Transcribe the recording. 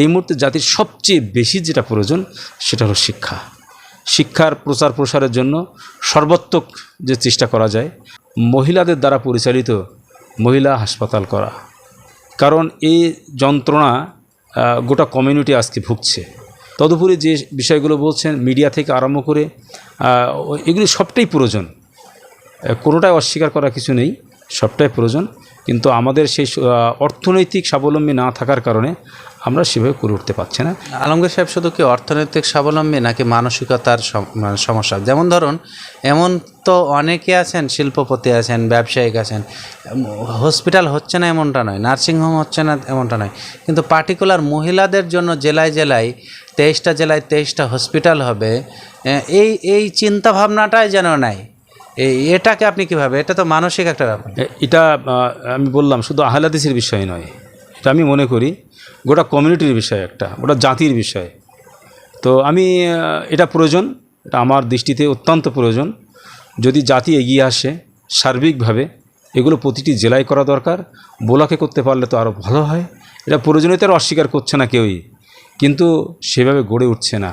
এই মুহূর্তে জাতির সবচেয়ে বেশি যেটা প্রয়োজন, সেটা হলো শিক্ষা। শিক্ষার প্রচার প্রসারের জন্য সর্বাত্মক যে চেষ্টা করা যায়, মহিলাদের দ্বারা পরিচালিত মহিলা হাসপাতাল করা। কারণ এই যন্ত্রণা গোটা কমিউনিটি আজকে ভুগছে। তদুপরি যে বিষয়গুলো বলছেন মিডিয়া থেকে আরম্ভ করে এগুলি সবটাই প্রয়োজন। কোনোটাই অস্বীকার করা কিছু নেই, সবটাই প্রয়োজন। কিন্তু আমাদের সেই অর্থনৈতিক স্বাবলম্বী না থাকার কারণে আমরা সেভাবে করে উঠতে পারছি না। আলমগীর সাহেব শুধু কি অর্থনৈতিক স্বাবলম্বী নাকি মানসিকতার মানে সমস্যা? যেমন ধরুন, এমন তো অনেকে আছেন, শিল্পপতি আছেন, ব্যবসায়িক আছেন হসপিটাল হচ্ছে না এমনটা নয় নার্সিংহোম হচ্ছে না এমনটা নয়, কিন্তু পার্টিকুলার মহিলাদের জন্য জেলায় জেলায় তেইশটা জেলায় তেইশটা হসপিটাল হবে এই এই চিন্তা ভাবনাটাই যেন নাই। এটাকে আপনি কীভাবে? এটা তো মানসিক একটা ব্যাপার। এটা আমি বললাম, শুধু আহলাদিসের বিষয় নয়। এটা আমি মনে করি, গোটা কমিউনিটির বিষয় একটা, গোটা জাতির বিষয়। তো আমি এটা প্রয়োজন, এটা আমার দৃষ্টিতে অত্যন্ত প্রয়োজন। যদি জাতি এগিয়ে আসে, সার্বিকভাবে এগুলো প্রতিটি জেলায় করা দরকার। বোলাকে করতে পারলে তো আরও ভালো হয়। এটা প্রয়োজনীয়তার অস্বীকার করছে না কেউই। কিন্তু সেভাবে গড়ে উঠছে না।